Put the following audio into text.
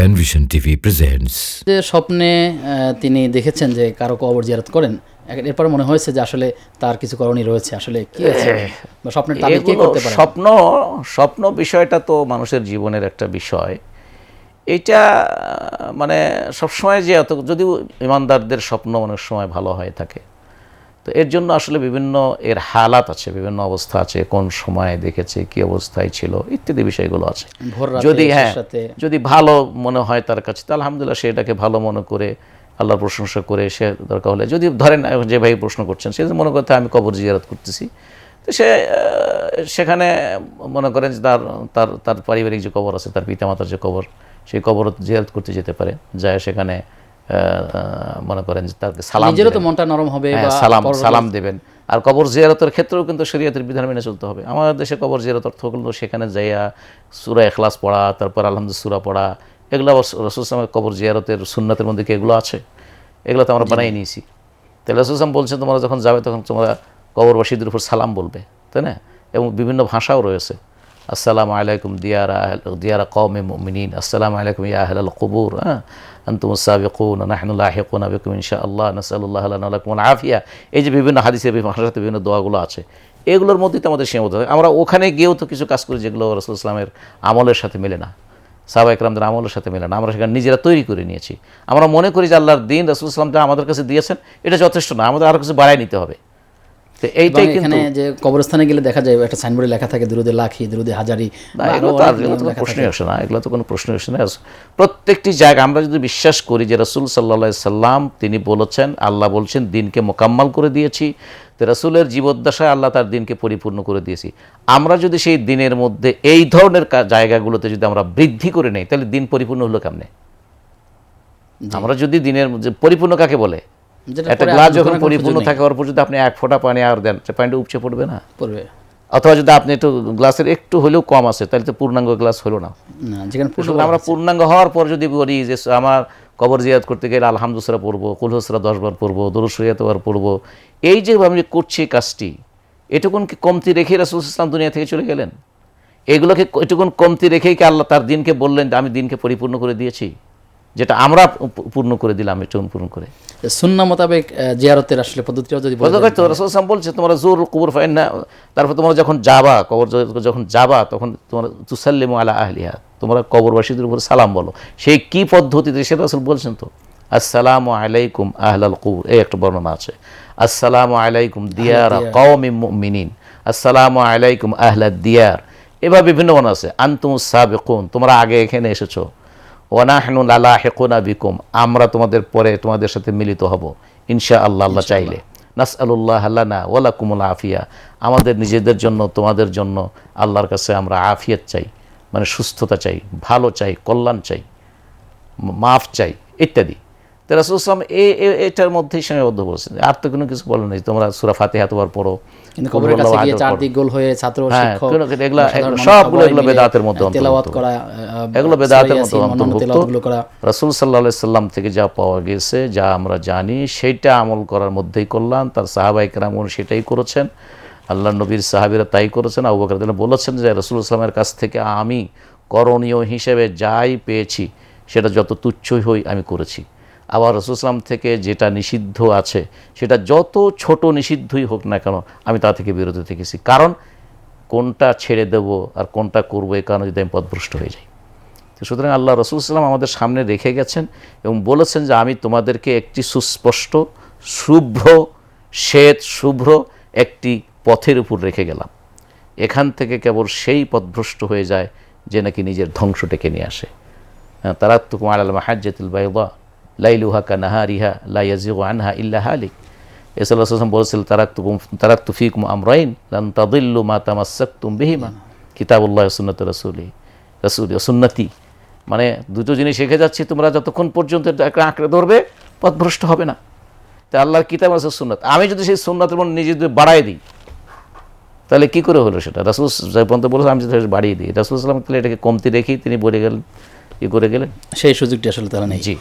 Panvision TV presents যে স্বপ্নে আহ, তিনি দেখেছেন যে কারও কবর জিয়ারত করেন এরপর মনে হয়েছে যে আসলে তার কিছু করণীয় রয়েছে। আসলে কি আছে? বা স্বপ্নের তাবিজ কে করতে পারে? স্বপ্ন স্বপ্ন বিষয়টা তো মানুষের জীবনের একটা বিষয়। এটা মানে সবসময় যে এত যদিও ইমানদারদের স্বপ্ন অনেক সময় ভালো হয়ে থাকে। তো এর জন্য আসলে বিভিন্ন এর হালাত আছে বিভিন্ন অবস্থা আছে কোন সময় দেখেছে কি অবস্থায় ছিল ইত্যাদি বিষয়গুলো আছে। যদি হ্যাঁ যদি ভালো মনে হয় তার কাছে তো আলহামদুলিল্লাহ সে এটাকে ভালো মনে করে আল্লাহর প্রশংসা করে সে দরকার হলে যদি ধরেন যে ভাই প্রশ্ন করছেন সে মনে করতে আমি কবর জিয়ারত করতেছি। তো সে সেখানে মনে করেন যে তার তার তার পারিবারিক যে কবর আছে তার পিতামাতার যে কবর সেই কবর জিয়ারত করতে যেতে পারে। যায় সেখানে মনে করেন যে তাকে সালাম নিজেরও তো মনটা নরম হবে হ্যাঁ, সালাম সালাম দেবেন। আর কবর জিয়ারতের ক্ষেত্রেও কিন্তু শরীয়তের বিধান মেনে চলতে হবে। আমাদের দেশে কবর জিয়ারত অর্থ হলো সেখানে যাইয়া সুরা এখলাস পড়া তারপর আলহামদুল সুরা পড়া। এগুলো আবার রসুল ইসলামের কবর জিয়ারতের সুন্নাতের মধ্যে কি এগুলো আছে? এগুলো তো আমরা বানাই নিয়েছি। তাহলে রসুল ইসলাম বলছেন তোমরা যখন যাবে তখন তোমরা কবরবাসীদের উপর সালাম বলবে। তাই না? এবং বিভিন্ন ভাষাও রয়েছে। আসসালামু আলাইকুম দিয়ারা দিয়ারা কওমে মুমিনিন আসসালামু আলাইকুম ইয়া আহলাল কুবুর হ্যাঁ আনতুম সাবিকুন নাহনু লাহিকুন বিকুম ইনশাআল্লাহ নাসালুল্লাহ লানা লাকুম আল আফিয়া এই যে বিভিন্ন হাদিসের ভাষাতে বিভিন্ন দোয়াগুলো আছে, এগুলোর মধ্যেই তো আমাদের সীমাবদ্ধ থাকে। আমরা ওখানে গিয়েও তো কিছু কাজ করি যেগুলো রসুল ইসলামের আমলের সাথে মেলে না। সাহবা একরামদের আমলের সাথে মেলে না। আমরা সেখানে নিজেরা তৈরি করে নিয়েছি। আমরা মনে করি যে আল্লাহর দিন রসুল ইসলাম যা আমাদের কাছে দিয়েছেন, এটা যথেষ্ট না। আমাদের আরও কিছু বাড়াই নিতে হবে। তো এইটাই এখানে যে কবরস্থানে গেলে দেখা যায় একটা সাইনবোর্ডে লেখা থাকে দুরুদে লাখি দুরুদে হাজারি এগুলো তো প্রশ্নই আসে না এগুলো তো কোনো প্রশ্নই আসে না। প্রত্যেকটি জায়গা আমরা যদি বিশ্বাস করি যে রসুল সাল্লা সাল্লাম তিনি বলেছেন আল্লাহ বলছেন দিনকে মোকাম্মাল করে দিয়েছি তো রসুলের জীবদ্দশায় আল্লাহ তার দিনকে পরিপূর্ণ করে দিয়েছি। আমরা যদি সেই দিনের মধ্যে এই ধরনের জায়গাগুলোতে যদি আমরা বৃদ্ধি করে নেই তাহলে দিন পরিপূর্ণ হলো কেমনে? আমরা যদি দিনের মধ্যে পরিপূর্ণ কাকে বলে? একটা গ্লাস যখন পরিপূর্ণ থাকে ওর উপর যদি আপনি এক ফোঁটা পানি আর দেন সে পানিটা উপচে পড়বে না? পড়বে। অথবা যদি আপনি একটু গ্লাসের একটু হলেও কম আছে তাহলে তো পূর্ণাঙ্গ গ্লাস হলো না। যেখানে আমরা পূর্ণাঙ্গ হওয়ার পর যদি বলি যে আমার কবর জিয়াদ করতে গেলে আলহামদুসরা পড়ব কুলহসরা দশবার পড়ব দরুসরিয়াতবার পড়ব। এই যে আমি করছি কাজটি এটুকুন কি কমতি রেখে রাসুল ইসলাম দুনিয়া থেকে চলে গেলেন? এগুলোকে এটুকুন কমতি রেখেই কি আল্লাহ তার দিনকে বললেন যে আমি দিনকে পরিপূর্ণ করে দিয়েছি? যেটা আমরা পূর্ণ করে দিলাম এটুকুন পূর্ণ করে। সুন্না মোতাবেক জিয়ারতের আসলে পদ্ধতিটাও যদি বলা তো রসুল বলছে তোমরা জোর কুবুর ফাইন না তারপর তোমরা যখন যাবা কবর যখন যাবা তখন তোমরা তুসাল্লিমু আলা আহলিহা তোমরা কবরবাসীদের উপর সালাম বলো। সেই কি পদ্ধতিতে সেটা রসুল বলছেন তো আসসালামু আলাইকুম আহলাল কুবুর এই একটা বর্ণনা আছে। আসসালামু আলাইকুম দিয়ার কওমি মুমিনিন আসসালামু আলাইকুম আহলাদ দিয়ার এবার বিভিন্ন বর্ণনা আছে। আনতুম সাবিকুন তোমরা আগে এখানে এসেছ ওয়ানাহনু লালা হেকুনা বিকুম আমরা তোমাদের পরে তোমাদের সাথে মিলিত হব ইনশা আল্লাহ আল্লাহ চাইলে। নাস আল্লাহ আল্লানা ওলা কুমুল আফিয়া আমাদের নিজেদের জন্য তোমাদের জন্য আল্লাহর কাছে আমরা আফিয়াত চাই মানে সুস্থতা চাই ভালো চাই কল্যাণ চাই মাফ চাই ইত্যাদি। তো রাসুল ইসলাম এ- এটার মধ্যেই সীমাবদ্ধ বলছেন। আর তো কোনো কিছু বলেন নাই। তোমরা সুরা ফাতিহা তোমার পড়ো। কিন্তু কবরের কাছে গিয়ে চারদিক গোল হয়ে ছাত্র শিক্ষক এগুলা- সবগুলো এগুলো বেদাতের মধ্যে তেলাওয়াত করা এগুলো বেদাতের সূরা মতো ইয়াসিন, অন্যান্য অন্তর্ভুক্ত তেলাওয়াতগুলো করা। রাসুল সাল্লাম থেকে যা পাওয়া গেছে যা আমরা জানি সেইটা আমল করার মধ্যেই করলাম তার সাহাবাই কেরামন সেটাই করেছেন। আল্লাহ নবীর সাহাবিরা তাই করেছেন। আবু বকর বলেছেন যে রসুল কাছ থেকে আমি করণীয় হিসেবে যাই পেয়েছি সেটা যত তুচ্ছই হই আমি করেছি। আবার রসুল ইসলাম থেকে যেটা নিষিদ্ধ আছে, সেটা যত ছোট নিষিদ্ধই হোক না কেন, আমি তা থেকে বিরত থেকেছি। কারণ কোনটা ছেড়ে দেব আর কোনটা করব এ কারণে যদি আমি পথভ্রষ্ট হয়ে যাই। তো সুতরাং আল্লাহ রসুল সাল্লাম আমাদের সামনে রেখে গেছেন এবং বলেছেন যে আমি তোমাদেরকে একটি সুস্পষ্ট, শুভ্র, শ্বেত, শুভ্র একটি পথের উপর রেখে গেলাম। এখান থেকে কেবল সেই পথভ্রষ্ট হয়ে যায় যে নাকি নিজের ধ্বংস ডেকে নিয়ে আসে। তারাত্তুকুম আলাল মাহাজ্জাতিল বাইদা। লাইলুহা কা নাহারিহা লা ইয়াজিগু আনহা ইল্লা হালিক। এসাল্লাহ আসলাম বলেছিল তারাক্তুকুম তারাক্তু ফিকুম আমরাইন লান তাদিল্লু মা তামাসসাকতুম বিহিমা। কিতাবুল্লাহ সুন্নাত রাসূলি রাসূলি সুন্নতি। মানে দুটো জিনিস শিখে যাচ্ছি তোমরা যতক্ষণ পর্যন্ত এটা আঁকড়ে ধরবে পথভ্রষ্ট হবে না। তা আল্লাহর কিতাব আছে সুন্নত। আমি যদি সেই সুন্নাতের মনে নিজে যদি বাড়াই দিই তাহলে কি করে হলো সেটা? রাসুল যে পর্যন্ত বলেছে আমি যদি বাড়িয়ে দিই। রাসুল ইসলাম তাহলে এটাকে কমতি রেখেই তিনি বলে গেলেন ই করে গেলেন। সেই সুযোগটি আসলে তারা নেই। জি।